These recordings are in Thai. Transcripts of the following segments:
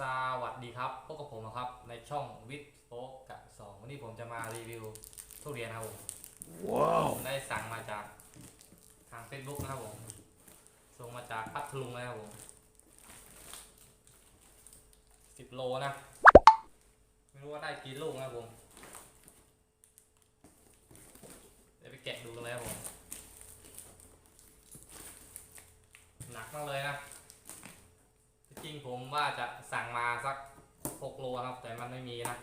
สวัสดีครับพบกับผมนะครับในช่องวิทโฟกกับสองวันนี้ผมจะมารีวิวทุเรียนนะครับผมว้าวผมได้สั่งมาจากทาง Facebook นะครับผมส่งมาจากพัทลุงเลยครับผมสิบโลนะ ไม่รู้ว่าได้กี่ลูกนะครับผมเดี๋ยวไปแกะดูกันเลยครับผมหนักมากเลยนะที่จริง ผมว่าจะสั่งมาสัก6โลครับ แต่มันไม่มีนะ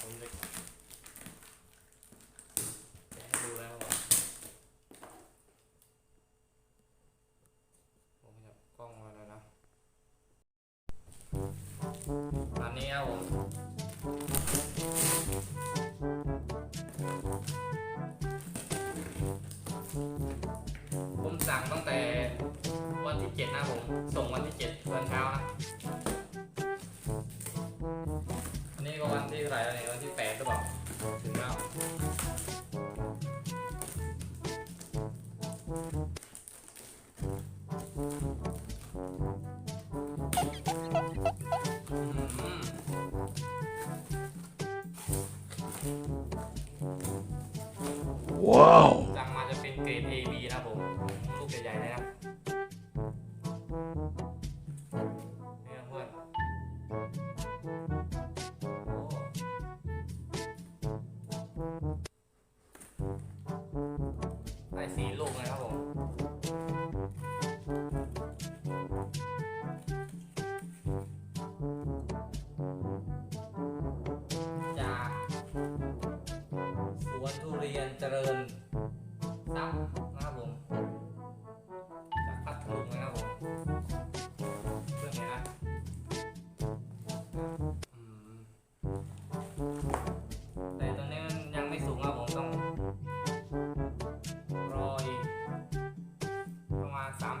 ผมจะดูแล้วผมจะกล้องมาแล้วนะอันนี้ครับผมผมสั่งตั้งแต่ วันที่เจ็ดนะผม ส่งวันที่เจ็ดตอนเช้านะอันนี้ก็วันที่เท่าไหร่แล้วเนี่ยวันที่แปดหรือเปล่าถึงแล้วว้าว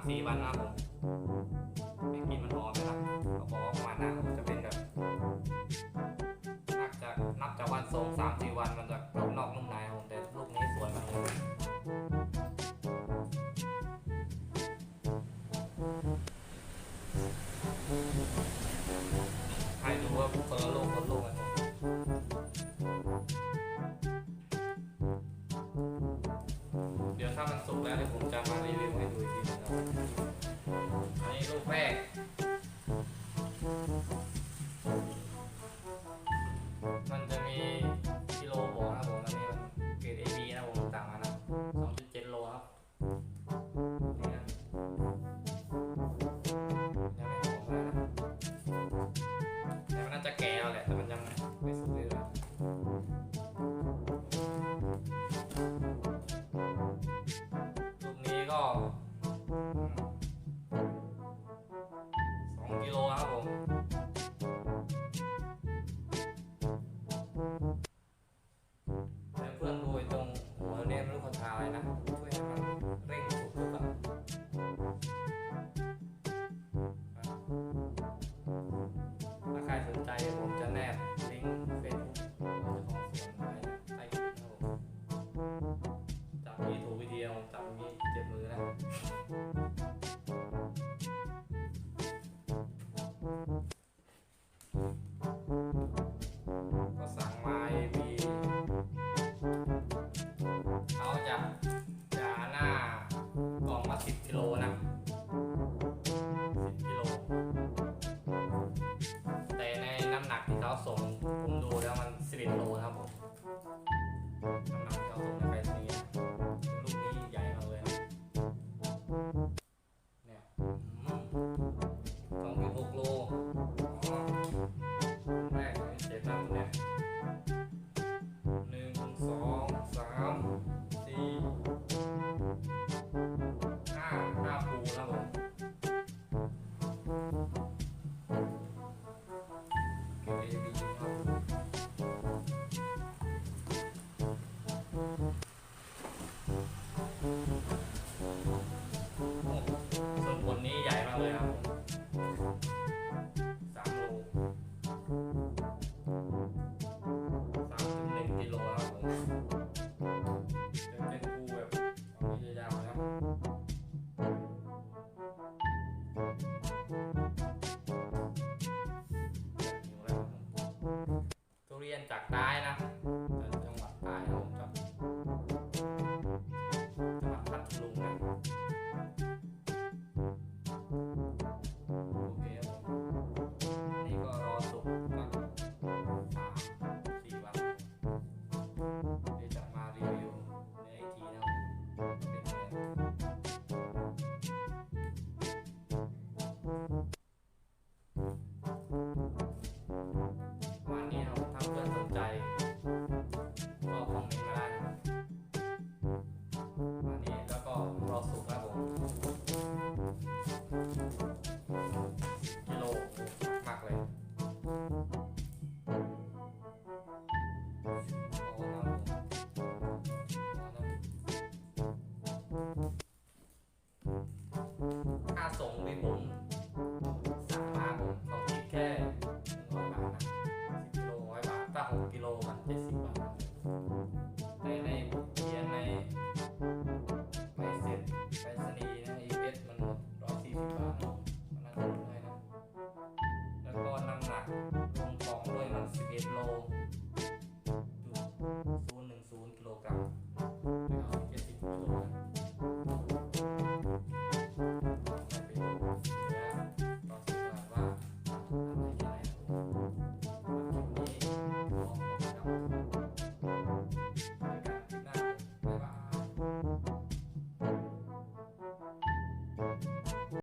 สามสี่วันนะครับผมไม่กินมันหอมนะครับเขาบอกว่าประมาณนั้นครับจะเป็นแบบนับจากนับจากวันส่งสามสี่วันมันจะกรอบนอกนุ่มในครับผมแต่ลูกนี้สวยมากเลยให้ดูว่าคนละลูกคนละลูกกันเดี๋ยวถ้ามันสุกแล้วเดี๋ยผม นะ kilowatt teh sih bang teh naik ya naik.